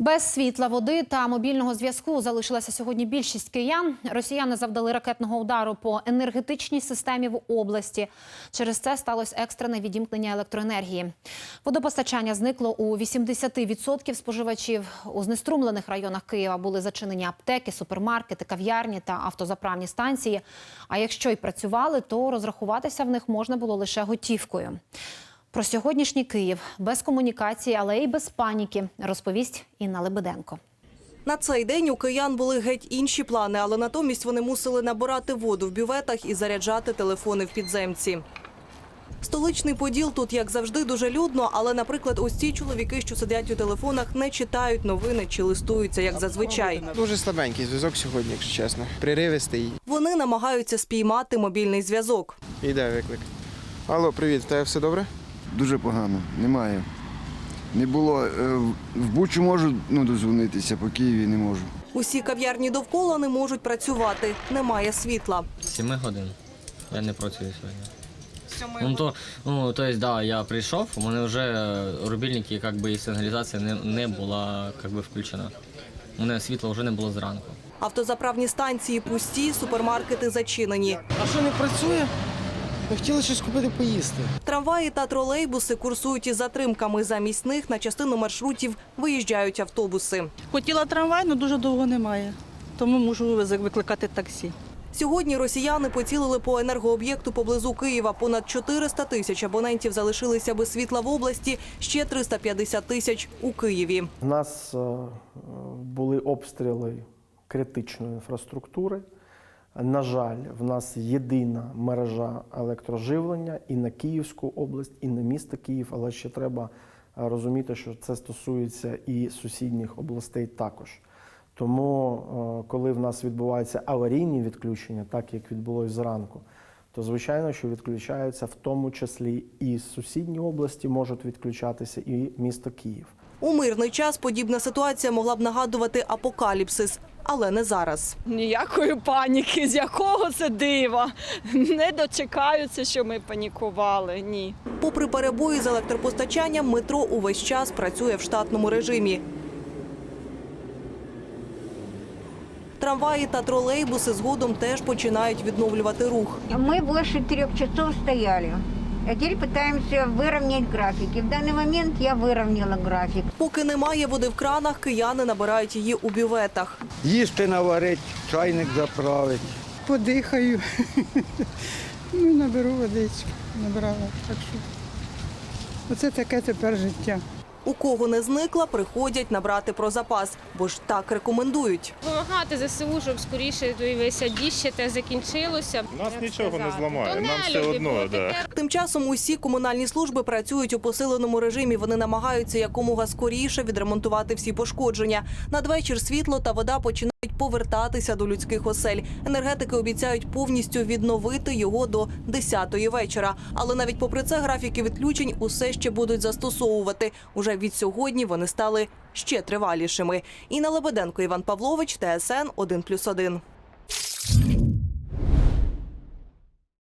Без світла, води та мобільного зв'язку залишилася сьогодні більшість киян. Росіяни завдали ракетного удару по енергетичній системі в області. Через це сталося екстрене відімкнення електроенергії. Водопостачання зникло у 80% споживачів. У знеструмлених районах Києва були зачинені аптеки, супермаркети, кав'ярні та автозаправні станції. А якщо й працювали, то розрахуватися в них можна було лише готівкою. Про сьогоднішній Київ без комунікації, але й без паніки, розповість Інна Лебеденко. На цей день у киян були геть інші плани, але натомість вони мусили набирати воду в бюветах і заряджати телефони в підземці. Столичний поділ тут, як завжди, дуже людно, але, наприклад, ось ці чоловіки, що сидять у телефонах, не читають новини чи листуються, як зазвичай. Дуже слабенький зв'язок сьогодні, якщо чесно. Приривистий. Вони намагаються спіймати мобільний зв'язок. Іде виклик. Алло, привіт, тебе все добре? Дуже погано, немає. Не було. е, В Бучу можу ну, дозвонитися, по Києві не можу. Усі кав'ярні довкола не можуть працювати. Немає світла. Сіми годин. Я не працюю сьогодні. Ну, то, ну, то есть, да, я прийшов, у мене вже рубільники, как би, і сигналізація не, не була как би, включена. У мене світла вже не було зранку. Автозаправні станції пусті, супермаркети зачинені. А що не працює? Хотіли щось купити поїсти. Трамваї та тролейбуси курсують із затримками. Замість них на частину маршрутів виїжджають автобуси. Хотіла трамвай, але дуже довго немає. Тому можу викликати таксі. Сьогодні росіяни поцілили по енергооб'єкту поблизу Києва. Понад 400 тисяч абонентів залишилися без світла в області, ще 350 тисяч у Києві. У нас е, були обстріли критичної інфраструктури. На жаль, в нас єдина мережа електроживлення і на Київську область, і на місто Київ, але ще треба е, розуміти, що це стосується і сусідніх областей також. Тому, е, коли в нас відбуваються аварійні відключення, так як відбулось зранку, то звичайно, що відключаються в тому числі і сусідні області можуть відключатися, і місто Київ. У мирний час подібна ситуація могла б нагадувати апокаліпсис, але не зараз. Ніякої паніки, з якого це дива. Не дочекаються, що ми панікували. Ні. Попри перебої з електропостачанням, метро увесь час працює в штатному режимі. Трамваї та тролейбуси згодом теж починають відновлювати рух. Мы больше трех часов стояли. А теперь пытаемся выровнять графики. В данный момент я выровняла график. Поки немає води в кранах, кияни набирають її у бюветах. Їсти наварить, чайник заправить. Подихаю. ну, наберу водички. Набрала. Так що оце таке тепер життя. У кого не зникла, приходять набрати про запас, бо ж так рекомендують. Допомагати ЗСУ, щоб скоріше той весь діще те закінчилося. Нас нічого не зламає, То нам все одно, да. Тим часом усі комунальні служби працюють у посиленому режимі. Вони намагаються якомога скоріше відремонтувати всі пошкодження. Надвечір світло та вода починають повертатися до людських осель. Енергетики обіцяють повністю відновити його до 10-ї вечора. Але навіть попри це графіки відключень усе ще будуть застосовувати. Уже від сьогодні вони стали ще тривалішими. Інна Лебеденко, Іван Павлович, ТСН 1+,1.